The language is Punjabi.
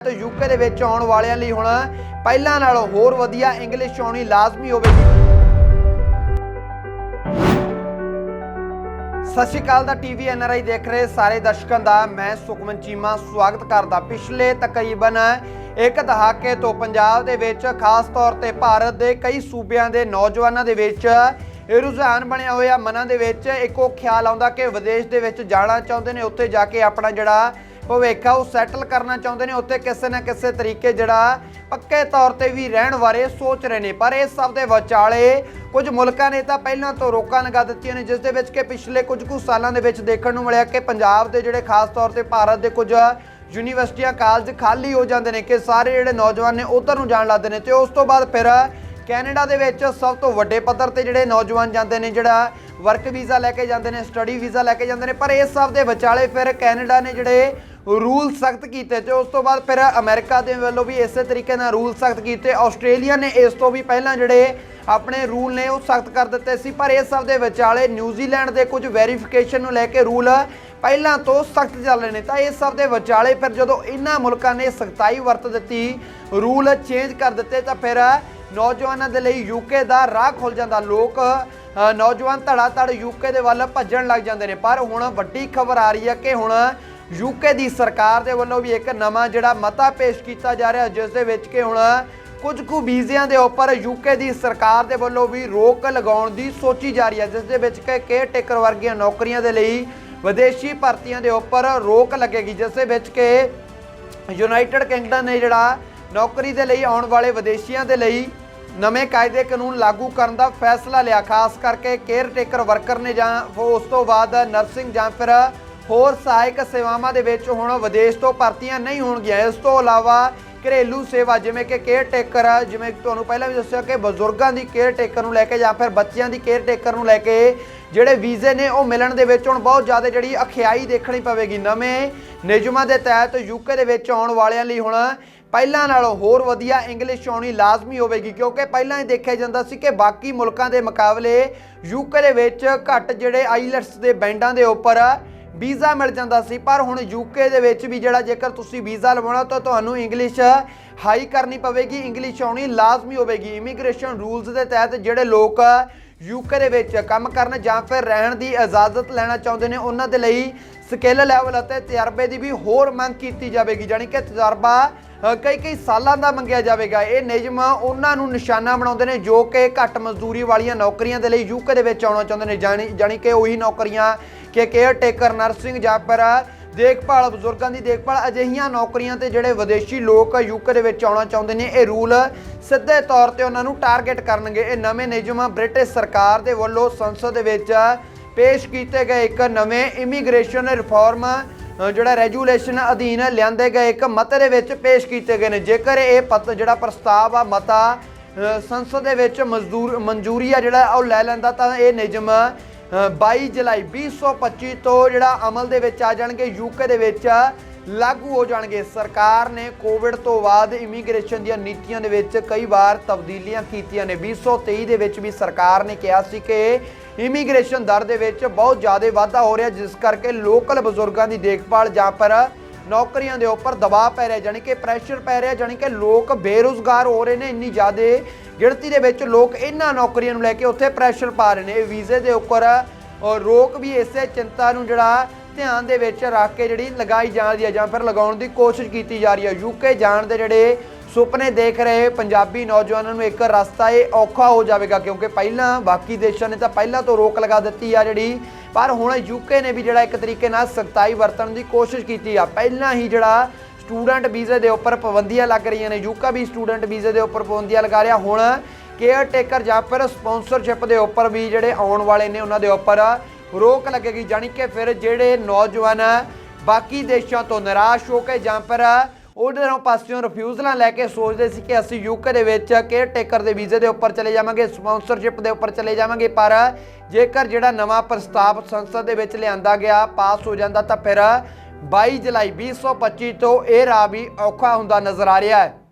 ਤੇ ਯੂਕੇ ਦੇ ਵਿੱਚ ਆਉਣ ਵਾਲਿਆਂ ਲਈ ਹੁਣ ਪਹਿਲਾਂ ਨਾਲੋਂ ਹੋਰ ਵਧੀਆ ਇੰਗਲਿਸ਼ ਆਉਣੀ ਲਾਜ਼ਮੀ ਹੋਵੇਗੀ। ਸਤਿ ਸ਼੍ਰੀ ਅਕਾਲ ਦਾ ਟੀਵੀ ਐਨਆਰਆਈ ਦੇਖ ਰਹੇ ਸਾਰੇ ਦਰਸ਼ਕਾਂ ਦਾ, ਮੈਂ ਸੁਖਮਨ ਚੀਮਾ, ਸਵਾਗਤ ਕਰਦਾ ਪਿਛਲੇ ਤਕਰੀਬਨ ਇੱਕ ਦਹਾਕੇ ਤੋਂ ਪੰਜਾਬ ਦੇ ਵਿੱਚ, ਖਾਸ ਤੌਰ ਤੇ ਭਾਰਤ ਦੇ ਕਈ ਸੂਬਿਆਂ ਦੇ ਨੌਜਵਾਨਾਂ ਦੇ ਵਿੱਚ ਇਹ ਰੁਝਾਨ ਬਣਿਆ ਹੋਇਆ, ਮਨਾਂ ਦੇ ਵਿੱਚ ਇੱਕੋ ਖਿਆਲ ਆਉਂਦਾ ਕਿ ਵਿਦੇਸ਼ ਦੇ ਵਿੱਚ ਜਾਣਾ ਚਾਹੁੰਦੇ ਨੇ, ਉੱਥੇ ਜਾ ਕੇ ਆਪਣਾ ਜਿਹੜਾ ਭਵਿੱਖ ਆ ਉਹ ਸੈਟਲ ਕਰਨਾ ਚਾਹੁੰਦੇ ਨੇ, ਉੱਥੇ ਕਿਸੇ ਨਾ ਕਿਸੇ ਤਰੀਕੇ ਜਿਹੜਾ ਪੱਕੇ ਤੌਰ ਤੇ ਵੀ ਰਹਿਣ ਬਾਰੇ ਸੋਚ ਰਹੇ ਨੇ। ਪਰ ਇਸ ਸਭ ਦੇ ਵਿਚਾਲੇ ਕੁਝ ਮੁਲਕਾਂ ਨੇ ਤਾਂ ਪਹਿਲਾਂ ਤੋਂ ਰੋਕਾਂ ਲਗਾ ਦਿੱਤੀਆਂ ਨੇ, ਜਿਸ ਦੇ ਵਿੱਚ ਕਿ ਪਿਛਲੇ ਕੁਝ ਕੁ ਸਾਲਾਂ ਦੇ ਵਿੱਚ ਦੇਖਣ ਨੂੰ ਮਿਲਿਆ ਕਿ ਪੰਜਾਬ ਦੇ ਜਿਹੜੇ ਖਾਸ ਤੌਰ ਤੇ ਭਾਰਤ ਦੇ ਕੁਝ ਯੂਨੀਵਰਸਿਟੀਆਂ, ਕਾਲਜ ਖਾਲੀ ਹੋ ਜਾਂਦੇ ਨੇ, ਕਿ ਸਾਰੇ ਜਿਹੜੇ ਨੌਜਵਾਨ ਨੇ ਉਧਰ ਨੂੰ ਜਾਣ ਲੱਗਦੇ ਨੇ ਤੇ ਉਸ ਤੋਂ ਬਾਅਦ ਫਿਰ ਕੈਨੇਡਾ ਦੇ ਵਿੱਚ ਸਭ ਤੋਂ ਵੱਡੇ ਪੱਧਰ ਤੇ ਜਿਹੜੇ ਨੌਜਵਾਨ ਜਾਂਦੇ ਨੇ, ਜਿਹੜਾ ਵਰਕ ਵੀਜ਼ਾ ਲੈ ਕੇ ਜਾਂਦੇ ਨੇ ਸਟੱਡੀ ਵੀਜ਼ਾ ਲੈ ਕੇ ਜਾਂਦੇ ਨੇ, ਪਰ ਇਸ ਸਭ ਦੇ ਵਿਚਾਲੇ ਫਿਰ ਕੈਨੇਡਾ ਨੇ ਜਿਹੜੇ ਰੂਲ ਸਖਤ ਕੀਤੇ ਤੇ ਉਸ ਤੋਂ ਬਾਅਦ ਫਿਰ ਅਮਰੀਕਾ ਦੇ ਵੱਲੋਂ ਵੀ ਇਸੇ ਤਰੀਕੇ ਨਾਲ ਰੂਲ ਸਖਤ ਕੀਤੇ। ਆਸਟ੍ਰੇਲੀਆ ਨੇ ਇਸ ਤੋਂ ਵੀ ਪਹਿਲਾਂ ਜਿਹੜੇ ਆਪਣੇ ਰੂਲ ਨੇ ਉਹ ਸਖਤ ਕਰ ਦਿੱਤੇ ਸੀ, ਪਰ ਇਸ ਸਭ ਦੇ ਵਿਚਾਲੇ ਨਿਊਜ਼ੀਲੈਂਡ ਦੇ ਕੁਝ ਵੈਰੀਫਿਕੇਸ਼ਨ ਨੂੰ ਲੈ ਕੇ ਰੂਲ ਪਹਿਲਾਂ ਤੋਂ ਸਖਤ ਚੱਲ ਰਹੇ ਨੇ। ਤਾਂ ਇਸ ਸਭ ਦੇ ਵਿਚਾਲੇ ਫਿਰ ਜਦੋਂ ਇਹਨਾਂ ਮੁਲਕਾਂ ਨੇ ਸਖਤਾਈ ਵਰਤ ਦਿੱਤੀ ਰੂਲ ਚੇਂਜ ਕਰ ਦਿੱਤੇ, ਤਾਂ ਫਿਰ ਨੌਜਵਾਨਾਂ ਦੇ ਲਈ ਯੂਕੇ ਦਾ ਰਾਹ ਖੁੱਲ ਜਾਂਦਾ। ਲੋਕ ਨੌਜਵਾਨ ਧੜਾ ਧੜ ਯੂਕੇ ਦੇ ਵੱਲ ਭੱਜਣ ਲੱਗ ਜਾਂਦੇ ਨੇ। ਪਰ ਹੁਣ ਵੱਡੀ ਖਬਰ ਆ ਰਹੀ ਹੈ ਕਿ ਹੁਣ ਯੂਕੇ ਦੀ ਸਰਕਾਰ ਦੇ ਵੱਲੋਂ ਵੀ ਇੱਕ ਨਵਾਂ ਜਿਹੜਾ ਮਤਾ ਪੇਸ਼ ਕੀਤਾ ਜਾ ਰਿਹਾ, ਜਿਸ ਦੇ ਵਿੱਚ ਕਿ ਹੁਣ ਕੁਝ ਕੁ ਵੀਜ਼ਿਆਂ ਦੇ ਉੱਪਰ ਯੂਕੇ ਦੀ ਸਰਕਾਰ ਦੇ ਵੱਲੋਂ ਵੀ ਰੋਕ ਲਗਾਉਣ ਦੀ ਸੋਚੀ ਜਾ ਰਹੀ ਹੈ, ਜਿਸ ਦੇ ਵਿੱਚ ਕਿ ਕੇਅਰ ਟੇਕਰ ਵਰਗੀਆਂ ਨੌਕਰੀਆਂ ਦੇ ਲਈ ਵਿਦੇਸ਼ੀ ਭਰਤੀਆਂ ਦੇ ਉੱਪਰ ਰੋਕ ਲੱਗੇਗੀ, ਜਿਸ ਦੇ ਵਿੱਚ ਕਿ ਯੂਨਾਈਟਿਡ ਕਿੰਗਡਮ ਨੇ ਜਿਹੜਾ ਨੌਕਰੀ ਦੇ ਲਈ ਆਉਣ ਵਾਲੇ ਵਿਦੇਸ਼ੀਆਂ ਦੇ ਲਈ ਨਵੇਂ ਕਾਇਦੇ ਕਾਨੂੰਨ ਲਾਗੂ ਕਰਨ ਦਾ ਫੈਸਲਾ ਲਿਆ। ਖਾਸ ਕਰਕੇ ਕੇਅਰ ਟੇਕਰ ਵਰਕਰ ਨੇ ਜਾਂ ਉਸ ਤੋਂ ਬਾਅਦ ਨਰਸਿੰਗ ਜਾਂ ਫਿਰ ਹੋਰ ਸਹਾਇਕ ਸੇਵਾਵਾਂ ਦੇ ਵਿੱਚ ਹੁਣ ਵਿਦੇਸ਼ ਤੋਂ ਭਰਤੀਆਂ ਨਹੀਂ ਹੋਣਗੀਆਂ। ਇਸ ਤੋਂ ਇਲਾਵਾ ਘਰੇਲੂ ਸੇਵਾ ਜਿਵੇਂ ਕਿ ਕੇਅਰ ਟੇਕਰ ਜਿਵੇਂ ਤੁਹਾਨੂੰ ਪਹਿਲਾਂ ਵੀ ਦੱਸਿਆ ਕਿ ਬਜ਼ੁਰਗਾਂ ਦੀ ਕੇਅਰ ਟੇਕਰ ਨੂੰ ਲੈ ਕੇ ਜਾਂ ਫਿਰ ਬੱਚਿਆਂ ਦੀ ਕੇਅਰ ਟੇਕਰ ਨੂੰ ਲੈ ਕੇ ਜਿਹੜੇ ਵੀਜ਼ੇ ਨੇ ਉਹ ਮਿਲਣ ਦੇ ਵਿੱਚ ਹੁਣ ਬਹੁਤ ਜ਼ਿਆਦਾ ਜਿਹੜੀ ਅਖਿਆਈ ਦੇਖਣੀ ਪਵੇਗੀ। ਨਵੇਂ ਨਿਯਮਾਂ ਦੇ ਤਹਿਤ ਯੂਕੇ ਦੇ ਵਿੱਚ ਆਉਣ ਵਾਲਿਆਂ ਲਈ ਹੁਣ ਪਹਿਲਾਂ ਨਾਲੋਂ ਹੋਰ ਵਧੀਆ ਇੰਗਲਿਸ਼ ਆਉਣੀ ਲਾਜ਼ਮੀ ਹੋਵੇਗੀ, ਕਿਉਂਕਿ ਪਹਿਲਾਂ ਹੀ ਦੇਖਿਆ ਜਾਂਦਾ ਸੀ ਕਿ ਬਾਕੀ ਮੁਲਕਾਂ ਦੇ ਮੁਕਾਬਲੇ ਯੂਕੇ ਦੇ ਵਿੱਚ ਘੱਟ ਜਿਹੜੇ ਆਈਲੈਟਸ ਦੇ ਬੈਂਡਾਂ ਦੇ ਉੱਪਰ ਵੀਜ਼ਾ ਮਿਲ ਜਾਂਦਾ ਸੀ, ਪਰ ਹੁਣ ਯੂਕੇ ਦੇ ਵਿੱਚ ਵੀ ਜਿਹੜਾ ਜੇਕਰ ਤੁਸੀਂ ਵੀਜ਼ਾ ਲਵਾਉਣਾ ਤਾਂ ਤੁਹਾਨੂੰ ਇੰਗਲਿਸ਼ ਹਾਈ ਕਰਨੀ ਪਵੇਗੀ ਇੰਗਲਿਸ਼ ਆਉਣੀ ਲਾਜ਼ਮੀ ਹੋਵੇਗੀ। ਇਮੀਗ੍ਰੇਸ਼ਨ ਰੂਲਸ ਦੇ ਤਹਿਤ ਜਿਹੜੇ ਲੋਕ ਯੂਕੇ ਦੇ ਵਿੱਚ ਕੰਮ ਕਰਨ ਜਾਂ ਫਿਰ ਰਹਿਣ ਦੀ ਇਜਾਜ਼ਤ ਲੈਣਾ ਚਾਹੁੰਦੇ ਨੇ, ਉਹਨਾਂ ਦੇ ਲਈ ਸਕਿੱਲ ਲੈਵਲ ਅਤੇ ਤਜਰਬੇ ਦੀ ਵੀ ਹੋਰ ਮੰਗ ਕੀਤੀ ਜਾਵੇਗੀ। ਜਾਣੀ ਕਿ ਤਜਰਬਾ ਕਈ ਕਈ ਸਾਲਾਂ ਦਾ ਮੰਗਿਆ ਜਾਵੇਗਾ। ਇਹ ਨਿਯਮ ਉਹਨਾਂ ਨੂੰ ਨਿਸ਼ਾਨਾ ਬਣਾਉਂਦੇ ਨੇ ਜੋ ਕਿ ਘੱਟ ਮਜ਼ਦੂਰੀ ਵਾਲੀਆਂ ਨੌਕਰੀਆਂ ਦੇ ਲਈ ਯੂਕੇ ਦੇ ਵਿੱਚ ਆਉਣਾ ਚਾਹੁੰਦੇ ਨੇ। ਜਾਣੀ ਜਾਣੀ ਕਿ ਉਹੀ ਨੌਕਰੀਆਂ ਕਿ ਕੇਅਰ ਟੇਕਰ ਨਰਸਿੰਗ ਜਾਂ ਫਿਰ ਦੇਖਭਾਲ, ਬਜ਼ੁਰਗਾਂ ਦੀ ਦੇਖਭਾਲ, ਅਜਿਹੀਆਂ ਨੌਕਰੀਆਂ ਤੇ ਜਿਹੜੇ ਵਿਦੇਸ਼ੀ ਲੋਕ ਯੂਕੇ ਦੇ ਵਿੱਚ ਆਉਣਾ ਚਾਹੁੰਦੇ ਨੇ, ਇਹ ਰੂਲ ਸਿੱਧੇ ਤੌਰ ਤੇ ਉਹਨਾਂ ਨੂੰ ਟਾਰਗੇਟ ਕਰਨਗੇ। ਇਹ ਨਵੇਂ ਨਿਯਮ ਬ੍ਰਿਟਿਸ਼ ਸਰਕਾਰ ਦੇ ਵੱਲੋਂ ਸੰਸਦ ਦੇ ਵਿੱਚ ਪੇਸ਼ ਕੀਤੇ ਗਏ ਇੱਕ ਨਵੇਂ ਇਮੀਗ੍ਰੇਸ਼ਨ ਰਿਫਾਰਮ ਜਿਹੜਾ ਰੈਜੂਲੇਸ਼ਨ ਅਧੀਨ ਲਿਆਂਦੇ ਗਏ ਇੱਕ ਮਤੇ ਦੇ ਵਿੱਚ ਪੇਸ਼ ਕੀਤੇ ਗਏ ਨੇ। ਜੇਕਰ ਇਹ ਪਤ, ਜਿਹੜਾ ਪ੍ਰਸਤਾਵ ਆ, ਮਤਾ ਸੰਸਦ ਦੇ ਵਿੱਚ ਮਜ਼ਦੂਰ, ਮਨਜ਼ੂਰੀ ਆ ਜਿਹੜਾ ਉਹ ਲੈ ਲੈਂਦਾ, ਤਾਂ ਇਹ ਨਿਯਮ 22 ਜੁਲਾਈ 2025 ਤੋਂ ਜਿਹੜਾ ਅਮਲ ਦੇ ਵਿੱਚ ਆ ਜਾਣਗੇ ਯੂਕੇ ਦੇ ਵਿੱਚ ਲਾਗੂ ਹੋ ਜਾਣਗੇ। ਸਰਕਾਰ ਨੇ ਕੋਵਿਡ ਤੋਂ ਬਾਅਦ ਇਮੀਗ੍ਰੇਸ਼ਨ ਦੀਆਂ ਨੀਤੀਆਂ ਦੇ ਵਿੱਚ ਕਈ ਵਾਰ ਤਬਦੀਲੀਆਂ ਕੀਤੀਆਂ ਨੇ। 2023 ਦੇ ਵਿੱਚ ਵੀ ਸਰਕਾਰ ਨੇ ਕਿਹਾ ਸੀ ਕਿ ਇਮੀਗ੍ਰੇਸ਼ਨ ਦਰ ਦੇ ਵਿੱਚ ਬਹੁਤ ਜ਼ਿਆਦਾ ਵਾਧਾ ਹੋ ਰਿਹਾ, ਜਿਸ ਕਰਕੇ ਲੋਕਲ ਬਜ਼ੁਰਗਾਂ ਦੀ ਦੇਖਭਾਲ ਜਾਂ ਪਰ ਨੌਕਰੀਆਂ ਦੇ ਉੱਪਰ ਦਬਾਅ ਪੈ ਰਿਹਾ, ਜਾਣੀ ਕਿ ਪ੍ਰੈਸ਼ਰ ਪੈ ਰਿਹਾ, ਜਾਣੀ ਕਿ ਲੋਕ ਬੇਰੁਜ਼ਗਾਰ ਹੋ ਰਹੇ ਨੇ, ਇੰਨੀ ਜ਼ਿਆਦਾ ਗਿਣਤੀ ਦੇ ਵਿੱਚ ਲੋਕ ਇਹਨਾਂ ਨੌਕਰੀਆਂ ਨੂੰ ਲੈ ਕੇ ਉੱਥੇ ਪ੍ਰੈਸ਼ਰ ਪਾ ਰਹੇ ਨੇ। ਵੀਜ਼ੇ ਦੇ ਉੱਪਰ ਔਰ ਰੋਕ ਵੀ ਇਸੇ ਚਿੰਤਾ ਨੂੰ ਜਿਹੜਾ ਧਿਆਨ ਦੇ ਵਿੱਚ ਰੱਖ ਕੇ ਜਿਹੜੀ ਲਗਾਈ ਜਾ ਰਹੀ ਹੈ ਜਾਂ ਫਿਰ ਲਗਾਉਣ ਦੀ ਕੋਸ਼ਿਸ਼ ਕੀਤੀ ਜਾ ਰਹੀ ਹੈ। ਯੂਕੇ ਜਾਣ ਦੇ ਜਿਹੜੇ ਸੁਪਨੇ ਦੇਖ ਰਹੇ ਪੰਜਾਬੀ ਨੌਜਵਾਨਾਂ ਨੂੰ ਇੱਕ ਰਸਤਾ ਇਹ ਔਖਾ ਹੋ ਜਾਵੇਗਾ ਕਿਉਂਕਿ ਪਹਿਲਾਂ ਬਾਕੀ ਦੇਸ਼ਾਂ ਨੇ ਤਾਂ ਪਹਿਲਾਂ ਤੋਂ ਰੋਕ ਲਗਾ ਦਿੱਤੀ ਆ ਜਿਹੜੀ ਪਰ ਹੁਣ ਯੂਕੇ ਨੇ ਵੀ ਜਿਹੜਾ ਇੱਕ ਤਰੀਕੇ ਨਾਲ ਸਖਤਾਈ ਵਰਤਣ ਦੀ ਕੋਸ਼ਿਸ਼ ਕੀਤੀ ਆ। ਪਹਿਲਾਂ ਹੀ ਜਿਹੜਾ ਸਟੂਡੈਂਟ ਵੀਜ਼ੇ ਦੇ ਉੱਪਰ ਪਾਬੰਦੀਆਂ ਲੱਗ ਰਹੀਆਂ ਨੇ। ਯੂਕਾ ਵੀ ਸਟੂਡੈਂਟ ਵੀਜ਼ੇ ਦੇ ਉੱਪਰ ਪਾਬੰਦੀਆਂ ਲਗਾ ਰਿਹਾ। ਹੁਣ ਕੇਅਰ ਟੇਕਰ ਜਾਂ ਫਿਰ ਸਪਾਂਸਰਸ਼ਿਪ ਦੇ ਉੱਪਰ ਵੀ ਜਿਹੜੇ ਆਉਣ ਵਾਲੇ ਨੇ ਉਹਨਾਂ ਦੇ ਉੱਪਰ ਰੋਕ ਲੱਗੇਗੀ। ਜਾਣੀ ਕਿ ਫਿਰ ਜਿਹੜੇ ਨੌਜਵਾਨ ਬਾਕੀ ਦੇਸ਼ਾਂ ਤੋਂ ਨਿਰਾਸ਼ ਹੋ ਕੇ ਜਾਂ ਫਿਰ ਉਹਨਾਂ ਪਾਸਿਓਂ ਰਿਫਿਊਜ਼ਲਾਂ ਲੈ ਕੇ ਸੋਚਦੇ ਸੀ ਕਿ ਅਸੀਂ ਯੂਕੇ ਦੇ ਵਿੱਚ ਕੇਅਰ ਟੇਕਰ ਦੇ ਵੀਜ਼ੇ ਦੇ ਉੱਪਰ ਚਲੇ ਜਾਵਾਂਗੇ ਸਪਾਂਸਰਸ਼ਿਪ ਦੇ ਉੱਪਰ ਚਲੇ ਜਾਵਾਂਗੇ, ਪਰ ਜੇਕਰ ਜਿਹੜਾ ਨਵਾਂ ਪ੍ਰਸਤਾਵ ਸੰਸਦ ਦੇ ਵਿੱਚ ਲਿਆਂਦਾ ਗਿਆ ਪਾਸ ਹੋ ਜਾਂਦਾ ਤਾਂ ਫਿਰ 22 ਜੁਲਾਈ 2025 ਤੋਂ ਇਹ ਰਾਹ ਵੀ ਔਖਾ ਹੁੰਦਾ ਨਜ਼ਰ ਆ ਰਿਹਾ ਹੈ।